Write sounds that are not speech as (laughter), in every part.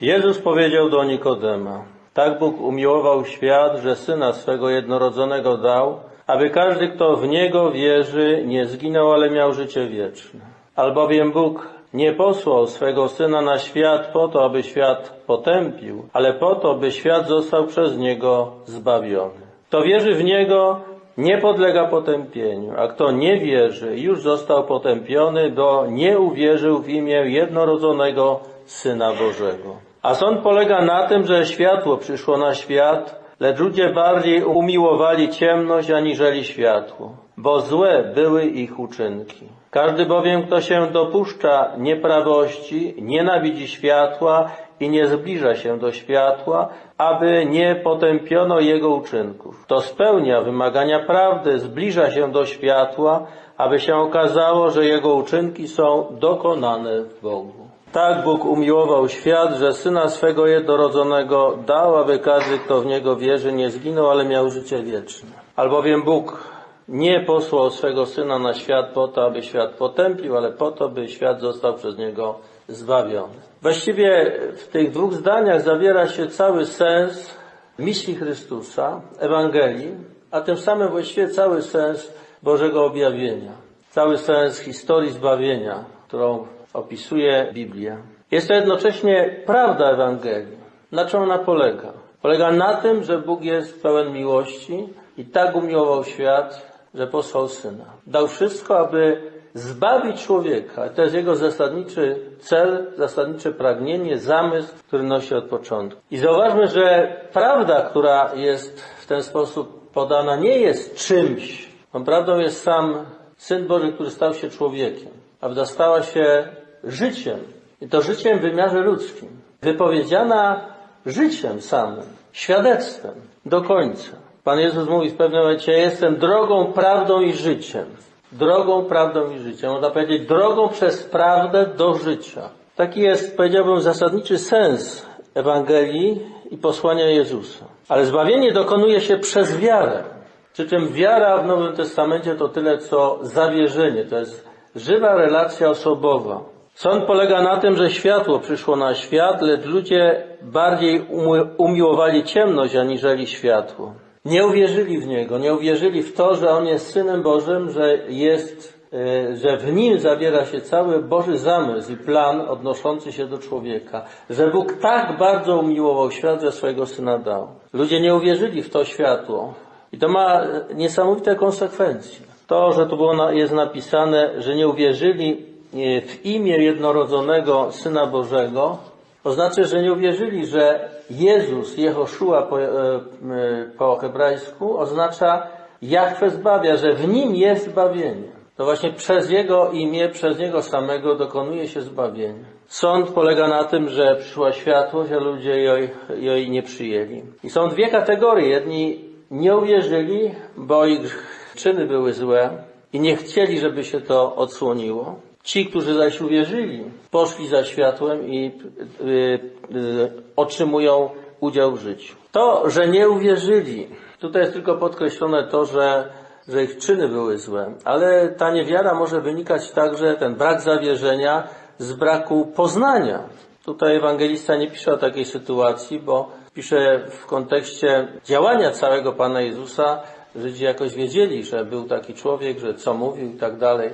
Jezus powiedział do Nikodema, tak Bóg umiłował świat, że Syna swego jednorodzonego dał, aby każdy, kto w Niego wierzy, nie zginął, ale miał życie wieczne. Albowiem Bóg nie posłał swego Syna na świat po to, aby świat potępił, ale po to, by świat został przez Niego zbawiony. Kto wierzy w Niego, nie podlega potępieniu, a kto nie wierzy, już został potępiony, bo nie uwierzył w imię jednorodzonego Syna Bożego. A sąd polega na tym, że światło przyszło na świat, lecz ludzie bardziej umiłowali ciemność aniżeli światło, bo złe były ich uczynki. Każdy bowiem, kto się dopuszcza nieprawości, nienawidzi światła i nie zbliża się do światła, aby nie potępiono jego uczynków. Kto spełnia wymagania prawdy, zbliża się do światła, aby się okazało, że jego uczynki są dokonane w Bogu. Tak Bóg umiłował świat, że Syna swego jednorodzonego dał, aby każdy, kto w Niego wierzy, nie zginął, ale miał życie wieczne. Albowiem Bóg nie posłał swego Syna na świat po to, aby świat potępił, ale po to, by świat został przez Niego zbawiony. Właściwie w tych dwóch zdaniach zawiera się cały sens misji Chrystusa, Ewangelii, a tym samym właściwie cały sens Bożego objawienia, cały sens historii zbawienia, którą opisuje Biblia. Jest to jednocześnie prawda Ewangelii. Na czym ona polega? Polega na tym, że Bóg jest pełen miłości i tak umiłował świat, że posłał Syna. Dał wszystko, aby zbawić człowieka. To jest jego zasadniczy cel, zasadnicze pragnienie, zamysł, który nosi od początku. I zauważmy, że prawda, która jest w ten sposób podana, nie jest czymś. Tą prawdą jest sam Syn Boży, który stał się człowiekiem. Prawda stała się życiem. I to życiem w wymiarze ludzkim. Wypowiedziana życiem samym, świadectwem do końca. Pan Jezus mówi w pewnym momencie, jestem drogą, prawdą i życiem. Drogą, prawdą i życiem. Można powiedzieć, drogą przez prawdę do życia. Taki jest, powiedziałbym, zasadniczy sens Ewangelii i posłania Jezusa. Ale zbawienie dokonuje się przez wiarę. Przy czym wiara w Nowym Testamencie to tyle co zawierzenie. To jest żywa relacja osobowa. Sąd polega na tym, że światło przyszło na świat, lecz ludzie bardziej umiłowali ciemność aniżeli światło. Nie uwierzyli w Niego, nie uwierzyli w to, że On jest Synem Bożym, że jest, że w Nim zawiera się cały Boży zamysł i plan odnoszący się do człowieka. Że Bóg tak bardzo umiłował świat, że swojego Syna dał. Ludzie nie uwierzyli w to światło. I to ma niesamowite konsekwencje. To, że tu było, jest napisane, że nie uwierzyli w imię jednorodzonego Syna Bożego, oznacza, że nie uwierzyli, że Jezus, Jehoszua po, po hebrajsku, oznacza Jachwę zbawia, że w Nim jest zbawienie. To właśnie przez Jego imię, przez Niego samego dokonuje się zbawienie. Sąd polega na tym, że przyszła światłość, a ludzie jej, jej nie przyjęli. I są dwie kategorie. Jedni nie uwierzyli, bo ich czyny były złe i nie chcieli, żeby się to odsłoniło. Ci, którzy zaś uwierzyli, poszli za światłem i y, y, otrzymują udział w życiu. To, że nie uwierzyli, tutaj jest tylko podkreślone to, że, że ich czyny były złe, ale ta niewiara może wynikać także, ten brak zawierzenia, z braku poznania. Tutaj ewangelista nie pisze o takiej sytuacji, bo pisze w kontekście działania całego Pana Jezusa, Żydzi jakoś wiedzieli, że był taki człowiek, że co mówił i tak dalej.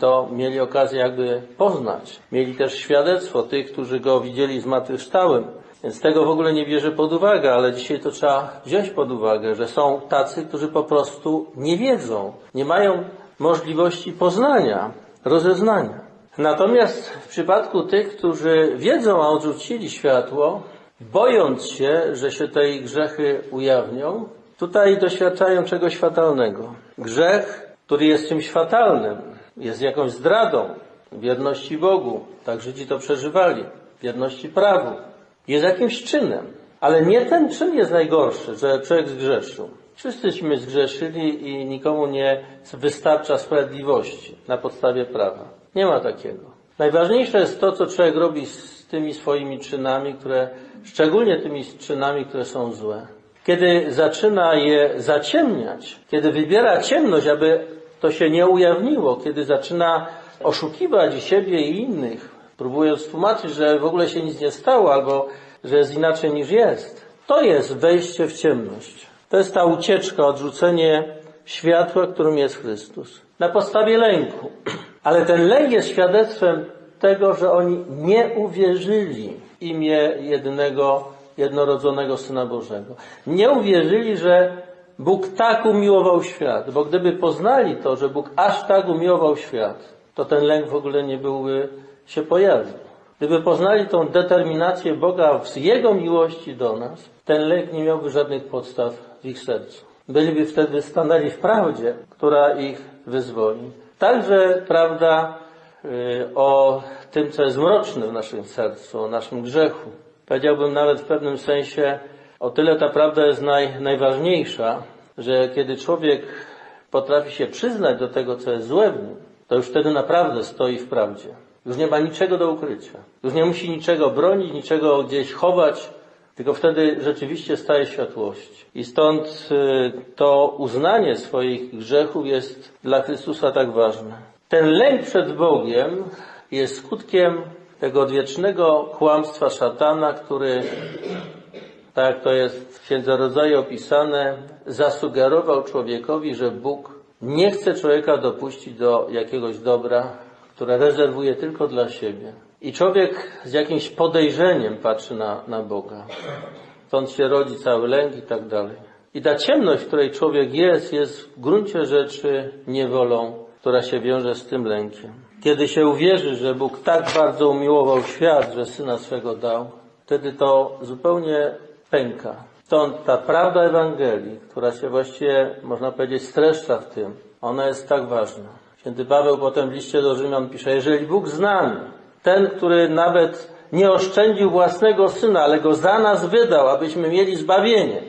To mieli okazję jakby poznać. Mieli też świadectwo tych, którzy go widzieli zmartwychwstałym. Więc tego w ogóle nie bierze pod uwagę, ale dzisiaj to trzeba wziąć pod uwagę, że są tacy, którzy po prostu nie wiedzą, nie mają możliwości poznania, rozeznania. Natomiast w przypadku tych, którzy wiedzą, a odrzucili światło, bojąc się, że się te ich grzechy ujawnią, tutaj doświadczają czegoś fatalnego. Grzech, który jest czymś fatalnym, jest jakąś zdradą wierności Bogu. Tak Żydzi to przeżywali. Wierności prawu. Jest jakimś czynem. Ale nie ten czyn jest najgorszy, że człowiek zgrzeszył. Wszyscyśmy zgrzeszyli i nikomu nie wystarcza sprawiedliwości na podstawie prawa. Nie ma takiego. Najważniejsze jest to, co człowiek robi z tymi swoimi czynami, które, szczególnie tymi czynami, które są złe. Kiedy zaczyna je zaciemniać, kiedy wybiera ciemność, aby to się nie ujawniło, kiedy zaczyna oszukiwać siebie i innych próbując tłumaczyć, że w ogóle się nic nie stało albo że jest inaczej niż jest. To jest wejście w ciemność. To jest ta ucieczka, odrzucenie światła, którym jest Chrystus. Na podstawie lęku. (clears throat) Ale ten lęk jest świadectwem tego, że oni nie uwierzyli imię jednego, jednorodzonego Syna Bożego. Nie uwierzyli, że Bóg tak umiłował świat, bo gdyby poznali to, że Bóg aż tak umiłował świat, to ten lęk w ogóle nie byłby się pojawił. Gdyby poznali tą determinację Boga z Jego miłości do nas, ten lęk nie miałby żadnych podstaw w ich sercu. Byliby wtedy stanęli w prawdzie, która ich wyzwoli. Także prawda y, o tym, co jest mroczne w naszym sercu, o naszym grzechu. Powiedziałbym nawet w pewnym sensie, o tyle ta prawda jest naj, najważniejsza, że kiedy człowiek potrafi się przyznać do tego, co jest złe w nim, to już wtedy naprawdę stoi w prawdzie. Już nie ma niczego do ukrycia. Już nie musi niczego bronić, niczego gdzieś chować, tylko wtedy rzeczywiście staje światłość. I stąd y, to uznanie swoich grzechów jest dla Chrystusa tak ważne. Ten lęk przed Bogiem jest skutkiem tego odwiecznego kłamstwa szatana, który, tak to jest w Księdze Rodzaju opisane, zasugerował człowiekowi, że Bóg nie chce człowieka dopuścić do jakiegoś dobra, które rezerwuje tylko dla siebie. I człowiek z jakimś podejrzeniem patrzy na, na Boga. Stąd się rodzi cały lęk i tak dalej. I ta ciemność, w której człowiek jest, jest w gruncie rzeczy niewolą, która się wiąże z tym lękiem. Kiedy się uwierzy, że Bóg tak bardzo umiłował świat, że Syna swego dał, wtedy to zupełnie pęka. Stąd ta prawda Ewangelii, która się właściwie, można powiedzieć, streszcza w tym, ona jest tak ważna. Święty Paweł potem w liście do Rzymian pisze, jeżeli Bóg z ten, który nawet nie oszczędził własnego Syna, ale Go za nas wydał, abyśmy mieli zbawienie,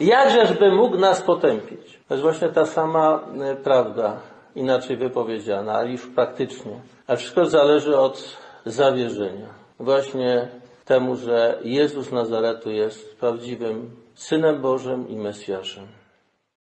jakżeżby mógł nas potępić? To jest właśnie ta sama e, prawda, inaczej wypowiedziana, ale już praktycznie. A wszystko zależy od zawierzenia. Właśnie temu, że Jezus Nazaretu jest prawdziwym Synem Bożym i Mesjaszem.